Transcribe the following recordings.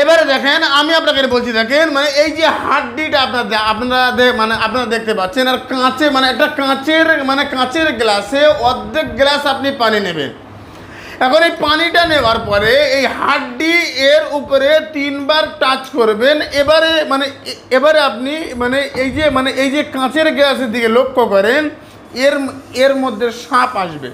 এবারে দেখেন, আমি আপনাকে বলছি, দেখেন মানে এই যে হাড্ডিটা আপনার আপনারা মানে আপনারা দেখতে পাচ্ছেন, আর কাঁচে মানে একটা কাঁচের মানে কাঁচের গ্লাসে অর্ধেক গ্লাস আপনি পানি নেবেন। এখন এই পানিটা নেওয়ার পরে এই হাড্ডি এর উপরে তিনবার টাচ করবেন। এবারে মানে এবারে আপনি মানে এই যে মানে এই যে কাঁচের গ্লাসের দিকে লক্ষ্য করেন, এর এর মধ্যে সাপ আসবে।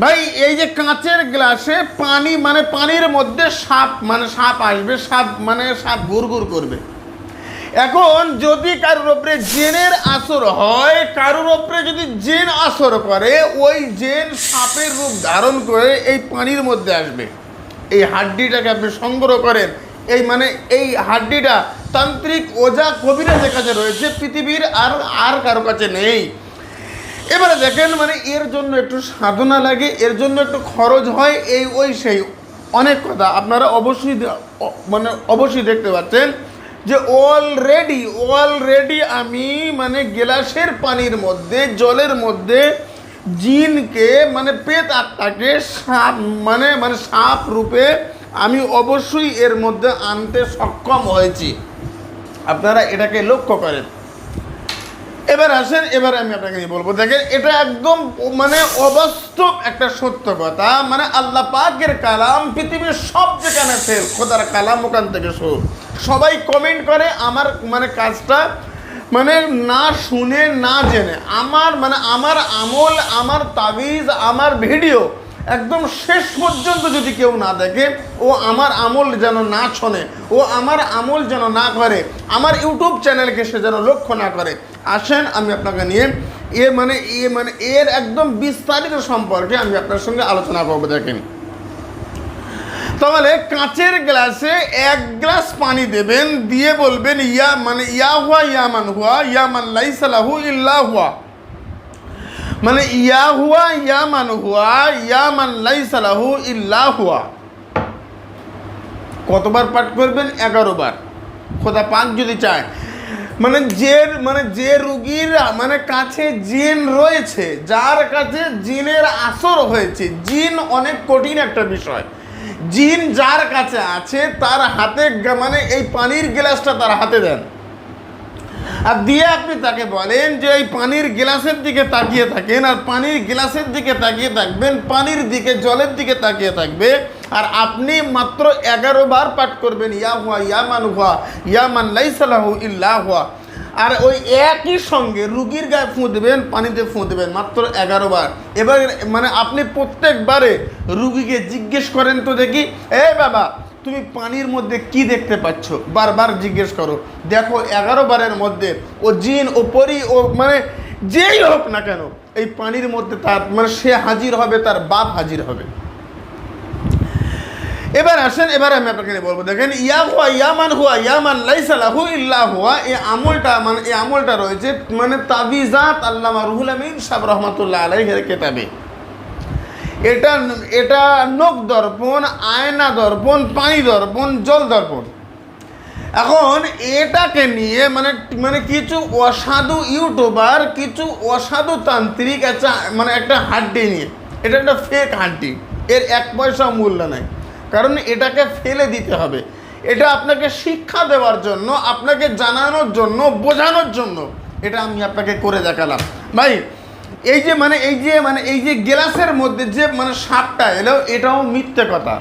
ভাই, এই যে কাঁচের গ্লাসে পানি মানে পানির মধ্যে সাপ মানে সাপ আসবে, সাপ মানে সাপ গুড়গুড় করবে। এখন যদি কারোর ওপরে জেনের আসর হয়, কারোর ওপরে যদি জেন আসর করে, ওই জেন সাপের রূপ ধারণ করে এই পানির মধ্যে আসবে। এই হাড্ডিটাকে আপনি সংগ্রহ করেন। এই মানে এই হাড্ডিটা তান্ত্রিক ওজা কবিরাজের কাছে রয়েছে, পৃথিবীর আর আর কারও কাছে নেই। এবারে দেখেন মানে এর জন্য একটু সাধনা লাগে, এর জন্য একটু খরচ হয়, এই, ওই, সেই। অনেক কথা। আপনারা অবশ্যই মানে অবশ্যই দেখতে পাচ্ছেন যে অলরেডি অলরেডি আমি মানে গেলাসের পানির মধ্যে, জলের মধ্যে জিনকে মানে পেত আত্মাকে সাপ মানে মানে সাপ রূপে আমি অবশ্যই এর মধ্যে আনতে সক্ষম হয়েছি। আপনারা এটাকে লক্ষ্য করেন। এবার আসেন, এবার আমি আপনাকে নিয়ে বলব। দেখেন, এটা একদম মানে অবাস্তব একটা সত্য কথা। মানে আল্লাহ পাকের কালাম পৃথিবীর সব যেখানে ফের খোদার কালাম ওখান থেকে শুরু। সবাই কমেন্ট করে আমার মানে কাজটা মানে না শুনে, না জেনে। আমার মানে আমার আমল, আমার তাবিজ, আমার ভিডিও একদম শেষ পর্যন্ত যদি কেউ না দেখে, ও আমার আমল যেন না শোনে, ও আমার আমল যেন না করে, আমার ইউটিউব চ্যানেলকে সে যেন লক্ষ্য না করে আসেন, আমি আপনাকে নিয়ে এ মানে এ মানে এর একদম বিস্তারিত সম্পর্কে আমি আপনার সঙ্গে আলোচনা করব, দেখেন। তাহলে কাঁচের গ্লাসে এক গ্লাস পানি দেবেন, দিয়ে বলবেন, ইয়া মানে ইয়া হুয়া, ইয়া ইয়ামান হুয়া ইয়ামান লাইসালাহু ইল্লা হুয়া। মানে ইয়া হুয়া, ইয়া ইয়ামান হুয়া ইয়ামান লাইসালাহু ইল্লা হুয়া। কতবার পাঠ করবেন? এগারো বার। খোদা পাক যদি চায়। মানে যে মানে যে রুগীর মানে কাছে জিন রয়েছে, যার কাছে জিনের আসর হয়েছে, জিন অনেক কঠিন একটা বিষয়। জিন যার কাছে আছে, তার হাতে মানে এই পানির গ্লাসটা তার হাতে দেন। আর দিয়ে আপনি তাকে বলেন যে, এই পানির গ্লাসের দিকে তাকিয়ে থাকেন, আর পানির গ্লাসের দিকে তাকিয়ে থাকবেন, পানির দিকে, জলের দিকে তাকিয়ে থাকবে। আর আপনি মাত্র এগারো বার পাঠ করবেন, ইয়া হুয়া, ইয়া মান হুয়া, ইয়া মান লাইসালাহু ইল্লা হুয়া। আর ওই একই সঙ্গে রুগীর গায়ে ফুঁ দেবেন, পানিতে ফুঁ দেবেন, মাত্র এগারো বার। এবার মানে আপনি প্রত্যেকবারে রুগীকে জিজ্ঞেস করেন তো দেখি, এ বাবা, তুমি পানির মধ্যে কি দেখতে পাচ্ছ? বারবার জিজ্ঞেস করো। দেখো, এগারো বারের মধ্যে ও জিন, ও পরি, ও মানে যেই হোক না কেন, এই পানির মধ্যে তার মানে সে হাজির হবে, তার বাপ হাজির হবে। এবার আসেন, এবার আমি আপনাকে বলব। দেখেন, ইয়া হুয়া ইয়ামান হুয়া ইয়ামান লাইসালাহু ইল্লা হুয়া এই আমলটা মানে এই আমলটা রয়েছে মানে তাবিজাত আল্লামা রুহুল আমিন সাহেব রহমতুল্লাহ আলাইহের কেতাবে। এটা এটা নখ দর্পণ, আয়না দর্পণ, পানি দর্পণ, জল দর্পণ। এখন এটাকে নিয়ে মানে মানে কিছু অসাধু ইউটিউবার, কিছু অসাধু তান্ত্রিক, একটা মানে একটা হাড্ডি নিয়ে, এটা একটা ফেক হাড্ডি, এর এক পয়সা মূল্য নাই। কারণ এটাকে ফেলে দিতে হবে। এটা আপনাকে শিক্ষা দেওয়ার জন্য, আপনাকে জানানোর জন্য, বোঝানোর জন্য এটা আমি আপনাকে করে দেখালাম। ভাই, এই যে মানে এই যে মানে এই যে গ্লাসের মধ্যে যে মানে সাপটা এলো, এটাও মিথ্যে কথা।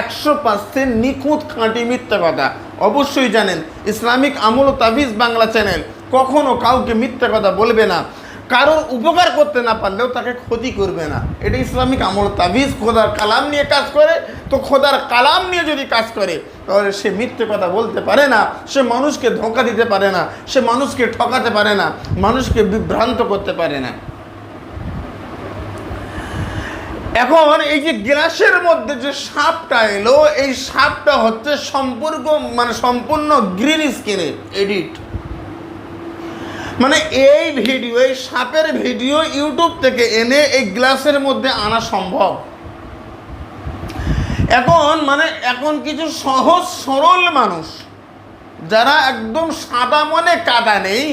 একশো পার্সেন্ট নিখুঁত খাঁটি মিথ্যে কথা। অবশ্যই জানেন, ইসলামিক আমল তাবিজ বাংলা চ্যানেল কখনো কাউকে মিথ্যে কথা বলবে না। কারোর উপকার করতে না পারলেও তাকে ক্ষতি করবে না। এটা ইসলামিক আমল। তাবিজ খোদার কালাম নিয়ে কাজ করে। তো খোদার কালাম নিয়ে যদি কাজ করে, তাহলে সে মিথ্যে কথা বলতে পারে না, সে মানুষকে ধোঁকা দিতে পারে না, সে মানুষকে ঠকাতে পারে না, মানুষকে বিভ্রান্ত করতে পারে না। এখন এই যে গ্লাসের মধ্যে যে সাপটা এলো, এই সাপটা হচ্ছে সম্পূর্ণ মানে সম্পূর্ণ গ্রিন স্ক্রিনের এডিট মানে এই ভিডিও, এই সাপের ভিডিও ইউটিউব থেকে এনে এই গ্লাসের মধ্যে আনা সম্ভব। এখন মানে এখন কিছু সহজ, সরল মানুষ যারা একদম সাদা মনে কাদা নেই,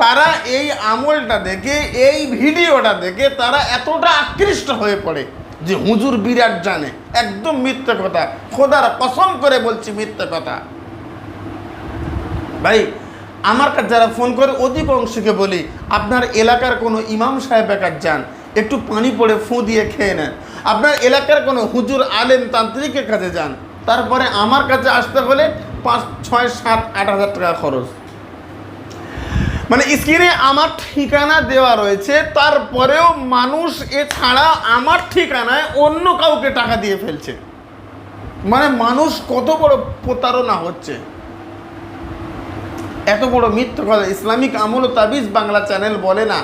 তারা এই আমলটা দেখে, এই ভিডিওটা দেখে তারা এতটা আকৃষ্ট হয়ে পড়ে যে হুজুর বিরাট জানে, একদম মিথ্যে কথা। খোদার কসম করে বলছি মিথ্যে কথা। ভাই আমার কাছে যারা ফোন করে, অধিকাংশকে বলি, আপনার এলাকার কোনো ইমাম সাহেব কাজ যান, একটু পানি পড়ে ফু দিয়ে খেয়ে নেন। আপনার এলাকার কোনো হুজুর, আলেম, তান্ত্রিকের কাছে যান। তারপরে আমার কাছে আসতে হলে পাঁচ, ছয়, সাত, আট হাজার টাকা খরচ। মানে স্ক্রিনে আমার ঠিকানা দেওয়া রয়েছে, তারপরেও মানুষ এছাড়া আমার ঠিকানায় অন্য কাউকে টাকা দিয়ে ফেলছে। মানে মানুষ কত বড় প্রতারণা হচ্ছে। এত বড় মিথ্যা কথা। ইসলামিক আমল তাবিজ বাংলা চ্যানেল বলে না।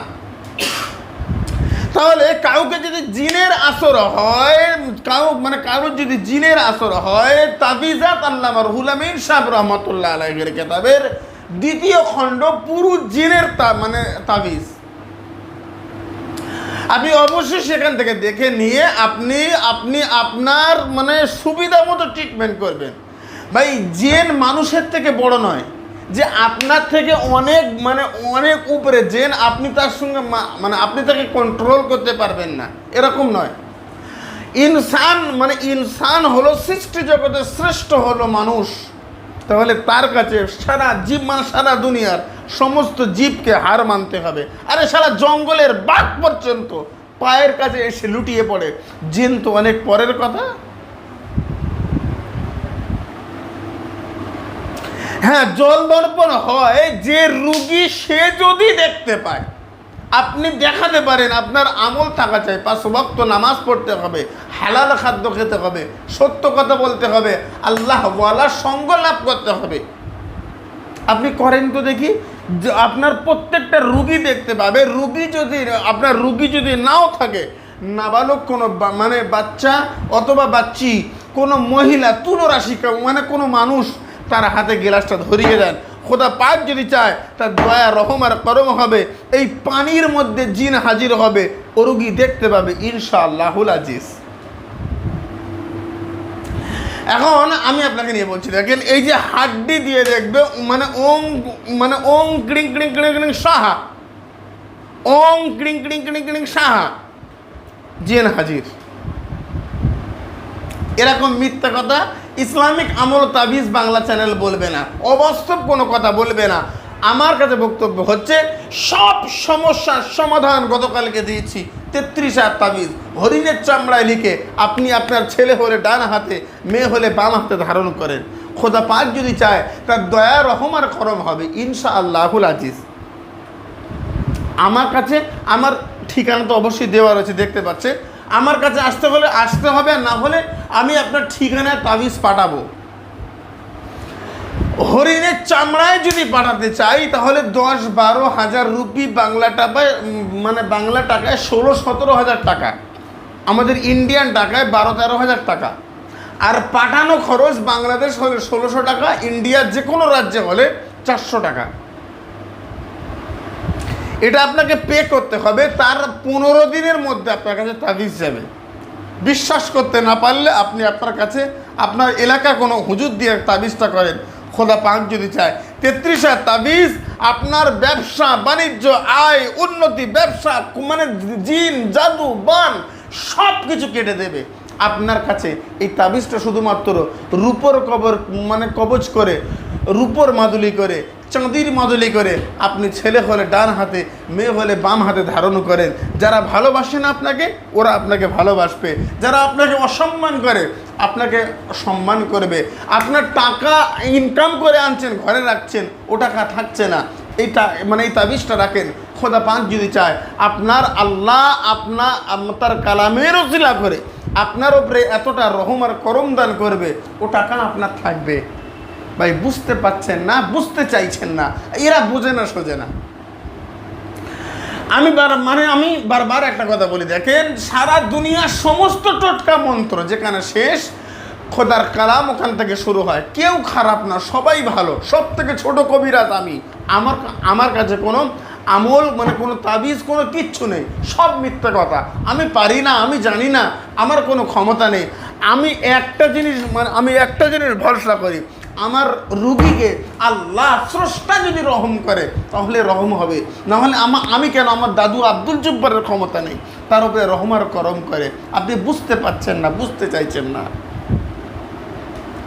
তাহলে কাউকে যদি জিনের আসর হয়, কাউ মানে কারোর যদি জিনের আসর হয়, তাবিজাত আল্লামা রহুল আমিন সাহেব রহমতুল্লাহ আলাইহের কেতাবের দ্বিতীয় খণ্ড পুরু জিনের তা মানে তাবিজ। আপনি অবশ্যই সেখান থেকে দেখে নিয়ে আপনি আপনি আপনার মানে সুবিধা মতো ট্রিটমেন্ট করবেন। ভাই, জেন মানুষের থেকে বড় নয়। যে আপনার থেকে অনেক মানে অনেক উপরে জেন আপনি তার সঙ্গে মানে আপনি তাকে কন্ট্রোল করতে পারবেন না। এরকম নয়। ইনসান মানে ইনসান হলো সৃষ্টি জগতের শ্রেষ্ঠ হলো মানুষ। তাহলে তার কাছে সারা জীব মানে সারা দুনিয়ার সমস্ত জীবকে হার মানতে হবে। আরে সারা জঙ্গলের বাঘ পর্যন্ত পায়ের কাছে এসে লুটিয়ে পড়ে। জিন তো অনেক পরের কথা। হ্যাঁ জল দর্পণ হয়, যে রুগী সে যদি দেখতে পায়, আপনি দেখাতে পারেন, আপনার আমল থাকা চাই, পাঁচ ভক্ত নামাজ পড়তে হবে, হালাল খাদ্য খেতে হবে, সত্য কথা বলতে হবে, আল্লাহ ওয়ালার সঙ্গ লাভ করতে হবে। আপনি করেন তো দেখি আপনার প্রত্যেকটা রুগী দেখতে পাবে, রুগী যদি, আপনার রুগী যদি নাও থাকে, নাবালক কোনো মানে বাচ্চা অথবা বাচ্চি, কোনো মহিলা তুলরাশিকা মানে কোনো মানুষ তার হাতে গ্লাসটা ধরিয়ে দেন। খোদা পাক যদি চায়, তার দয়া, রহম আর করম হবে। এই পানির মধ্যে জিন হাজির হবে, ও রুগী দেখতে পাবে ইনশাআল্লাহুল আজিজ। এখন আমি আপনাকে নিয়ে বলছি, দেখেন এই যে হাড্ডি দিয়ে দেখবে মানে ওং মানে ওং, ক্রিং ক্রিং ক্রিং ক্রিং, সাহা। ওং, ক্রিং ক্রিং ক্রিং ক্রিং, সাহা। জেন হাজির। এরকম মিথ্যা কথা ইসলামিক আমল তাবিজ বাংলা চ্যানেল বলবে না, অবাস্তব কোনো কথা বলবে না। আমার কাছে বক্তব্য হচ্ছে, সব সমস্যার সমাধান গতকালকে দিয়েছি, তেত্রিশ হাজার তাবিজ। হরিণের চামড়ায় লিখে আপনি আপনার ছেলে হলে ডান হাতে, মেয়ে হলে বাম হাতে ধারণ করেন। খোদা পাক যদি চায়, তার দয়া, রহম আর করম হবে ইনশা আল্লাহুল আজিজ। আমার কাছে, আমার ঠিকানা তো অবশ্যই দেওয়া রয়েছে, দেখতে পাচ্ছে আমার কাছে আসতে হলে, আসতে হবে না হলে আমি আপনার ঠিকানায় তাবিজ পাঠাবো। হরিণের চামড়ায় যদি পাঠাতে চাই, তাহলে দশ বারো হাজার রুপি বাংলা টাকায় মানে বাংলা টাকায় ষোলো সতেরো হাজার টাকা। আমাদের ইন্ডিয়ান টাকায় বারো তেরো হাজার টাকা। আর পাঠানো খরচ বাংলাদেশ হলে ষোলোশো টাকা, ইন্ডিয়ার যে কোনো রাজ্যে হলে চারশো টাকা। এটা আপনাকে পে করতে হবে, তার পনেরো দিনের মধ্যে আপনার কাছে তাবিজ যাবে। বিশ্বাস করতে না পারলে আপনি আপনার কাছে, আপনার এলাকা কোনো হুজুর দিয়ে তাবিজটা করেন, খোদা পাক যদি চায়। তেত্রিশ হাজার তাবিজ, আপনার ব্যবসা, বাণিজ্য, আয়, উন্নতি, ব্যবসা মানে জিন, জাদু, বান সব কিছু কেটে দেবে। আপনার কাছে এই তাবিজটা শুধুমাত্র রূপর কবর মানে কবজ করে, রূপর মাদুলি করে চাঁদির মাদুলি করে আপনি ছেলে হলে ডান হাতে, মেয়ে হলে বাম হাতে ধারণ করেন। যারা ভালোবাসে না আপনাকে, ওরা আপনাকে ভালোবাসবে। যারা আপনাকে অসম্মান করে, আপনাকে সম্মান করবে। আপনার টাকা ইনকাম করে আনছেন, ঘরে রাখছেন, ও টাকা থাকছে না। এইটা মানে এই তাবিজটা রাখেন। খোদা পাক যদি চায়, আপনার আল্লাহ আপনা তার কালামের ওসিলা করে। আপনার ওপরে এতটা রহম আর করম দান করবে, ও টাকা আপনার থাকবে। ভাই, বুঝতে পাচ্ছেন না, বুঝতে চাইছেন না। এরা বোঝে না, সোজে না। আমি বার মানে আমি বারবার একটা কথা বলি, দেখেন, সারা দুনিয়ার সমস্ত টোটকা মন্ত্র যেখানে শেষ, খোদার কালাম ওখান থেকে শুরু হয়। কেউ খারাপ না, সবাই ভালো। সব থেকে ছোটো কবিরাজ আমি। আমার আমার কাছে কোনো আমল মানে কোনো তাবিজ, কোনো কিচ্ছু নেই। সব মিথ্যা কথা। আমি পারি না, আমি জানি না, আমার কোনো ক্ষমতা নেই। আমি একটা জিনিস মানে আমি একটা জিনিস ভরসা করি। আমার রুগীকে আল্লাহ স্রষ্টা যদি রহম করে, তাহলে রহম হবে। নাহলে আমা আমি কেন আমার দাদু আব্দুল জব্বারের ক্ষমতা নেই? তার উপরে রহমার করম করে। আপনি বুঝতে পারছেন না, বুঝতে চাইছেন না।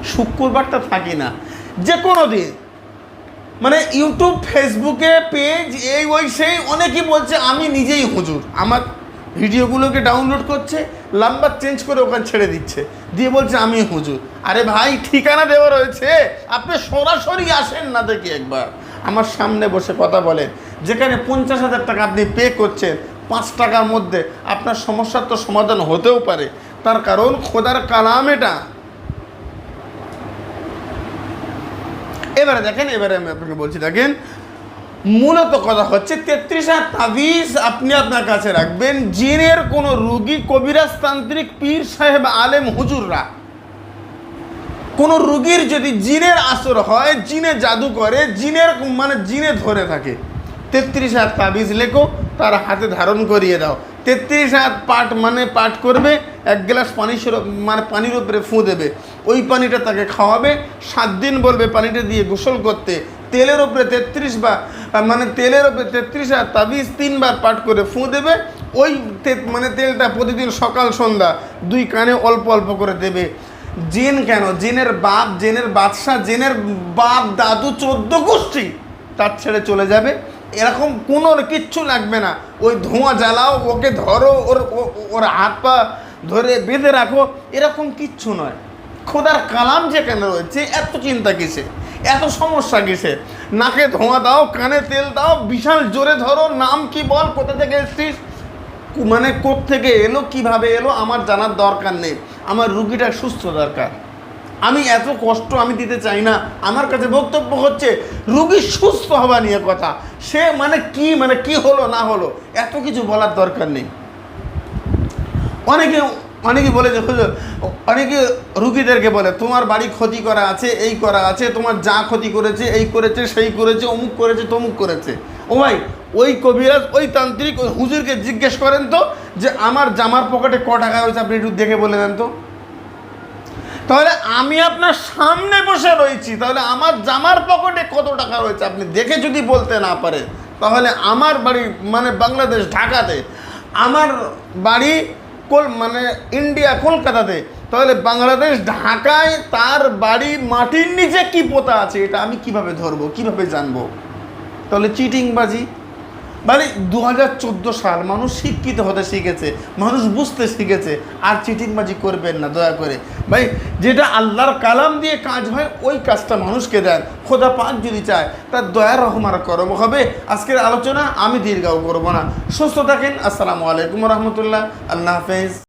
শুক্রবারটা থাকি না। যে কোনো দিন। মানে ইউটিউব, ফেসবুকে পেজ, এই ওই সেই, অনেকেই বলছে, আমি নিজেই হুজুর। আমার ভিডিওগুলোকে ডাউনলোড করছে নাম্বার চেঞ্জ করে ওখানে ছেড়ে দিচ্ছে। দিয়ে বলছে, আমি হুজুর। আরে ভাই, ঠিকানা দেওয়া রয়েছে। আপনি সরাসরি আসেন না দেখি একবার। আমার সামনে বসে কথা বলেন। যেখানে পঞ্চাশ হাজার টাকা আপনি পে করছেন, পাঁচ টাকার মধ্যে আপনার সমস্যার তো সমাধান হতেও পারে। তার কারণ খোদার কালাম এটা। এবারে দেখেন, এবারে আমি আপনাকে বলছি, দেখেন মূলত কথা হচ্ছে তেত্রিশ তাবিজ আপনি আপনার কাছে রাখবেন, জিনের কোনো রুগী কবিরাজ তান্ত্রিক পীর সাহেব আলেম হুজুররা। কোনো রুগীর যদি জিনের আসর হয়, জিনে জাদু করে, জিনের মানে জিনে ধরে থাকে, তেত্রিশ হাত তাবিজ লেখো, তার হাতে ধারণ করিয়ে দাও। তেত্রিশ হাত পাট মানে পাঠ করবে, এক গ্লাস পানি মানে পানির উপরে ফুঁ দেবে। ওই পানিটা তাকে খাওয়াবে, সাত দিন বলবে পানিটা দিয়ে গোসল করতে। তেলের ওপরে তেত্রিশ বা মানে তেলের ওপরে তেত্রিশ হাত তাবিজ তিনবার পাঠ করে ফুঁ দেবে। ওই মানে তেলটা প্রতিদিন সকাল, সন্ধ্যা দুই কানে অল্প অল্প করে দেবে। জেন কেন? জেনের বাপ, জেনের বাদশাহ, জেনের বাপ, দাদু, চোদ্দ গোষ্ঠী তার ছেড়ে চলে যাবে। এরকম কোনো কিচ্ছু লাগবে না। ওই ধোঁয়া জ্বালাও, ওকে ধরো, ওর ওর হাত পা ধরে বেঁধে রাখো, এরকম কিচ্ছু নয়। খোদার কালাম যেখানে রয়েছে, এত চিন্তা কিসে এত সমস্যা কিসে নাকে ধোঁয়া দাও, কানে তেল দাও, বিশাল জোরে ধরো, নাম কি বল, কোথা থেকে এসছিস? মানে থেকে এলো, কীভাবে এলো, আমার জানার দরকার নেই। আমার রুগীটা সুস্থ দরকার। আমি এত কষ্ট আমি দিতে চাই না। আমার কাছে বক্তব্য হচ্ছে, রুগী সুস্থ হওয়া নিয়ে কথা। সে মানে কি মানে কি হলো, না হলো, এত কিছু বলার দরকার নেই। অনেকে অনেকে বলে যে অনেকে রুগীদেরকে বলে, তোমার বাড়ি ক্ষতি করা আছে, এই করা আছে, তোমার যা ক্ষতি করেছে, এই করেছে, সেই করেছে, অমুক করেছে, তমুক করেছে। ও ভাই, ওই কবিরাজ, ওই তান্ত্রিক, ওই হুজুরকে জিজ্ঞেস করেন তো, যে, আমার জামার পকেটে ক টাকা হয়েছে আপনি একটু দেখে বলে দেন তো। তাহলে আমি আপনার সামনে বসে রয়েছি, তাহলে আমার জামার পকেটে কত টাকা রয়েছে? আপনি দেখে যদি বলতে না পারেন, তাহলে আমার বাড়ি মানে বাংলাদেশ, ঢাকাতে, আমার বাড়ি কোল মানে ইন্ডিয়া কলকাতাতে, তাহলে বাংলাদেশ ঢাকায় তার বাড়ি মাটির নিচে কি পোতা আছে? এটা আমি কীভাবে ধরবো? কীভাবে জানব? তাহলে চিটিংবাজি মানে দু হাজার চোদ্দ সাল মানুষ শিক্ষিত হতে শিখেছে, মানুষ বুঝতে শিখেছে, আর চিটিংবাজি করবেন না, দয়া করে। ভাই, যেটা আল্লাহর কালাম দিয়ে কাজ হয়, ওই কাজটা মানুষকে দেন। খোদা পাক যদি চায়, তার দয়া রহমার করম হবে। আজকের আলোচনা আমি দীর্ঘাও করব না। সুস্থ থাকেন, আসসালামু আলাইকুম রহমতুল্লাহ। আল্লাহ হাফেজ।